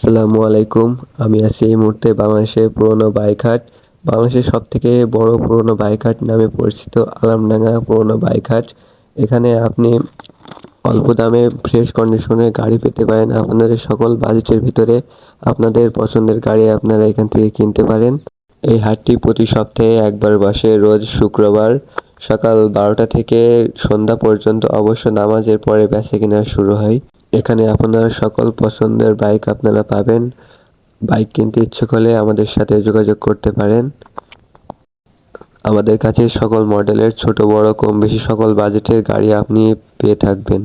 আসসালামু আলাইকুম। আমি আছি এই মুহূর্তে বাংলাদেশের পুরনো বাইক হাট বাংলাদেশের সব থেকে বড় পুরনো বাইক হাট নামে পরিচিত আলামডাঙ্গা পুরনো বাইক হাট এখানে আপনি অল্প দামে ফ্রেশ কন্ডিশনে গাড়ি পেতে পারেন। আপনাদের সকল বাজেটের ভিতরে আপনাদের পছন্দের গাড়ি আপনারা এখান থেকে কিনতে পারেন। এই হাটটি প্রতি সপ্তাহে একবার বসে, রোজ শুক্রবার সকাল বারোটা থেকে সন্ধ্যা পর্যন্ত অবশ্য নামাজের পরে বেচা কেনা শুরু হয়। এখানে আপনার সকল পছন্দের বাইক আপনারা পাবেন। বাইক কিনতে ইচ্ছে করলে আমাদের সাথে যোগাযোগ করতে পারেন। আমাদের কাছে সকল মডেলের ছোট, বড় কম বেশি সকল বাজেটের গাড়ি আপনি পেয়ে থাকবেন।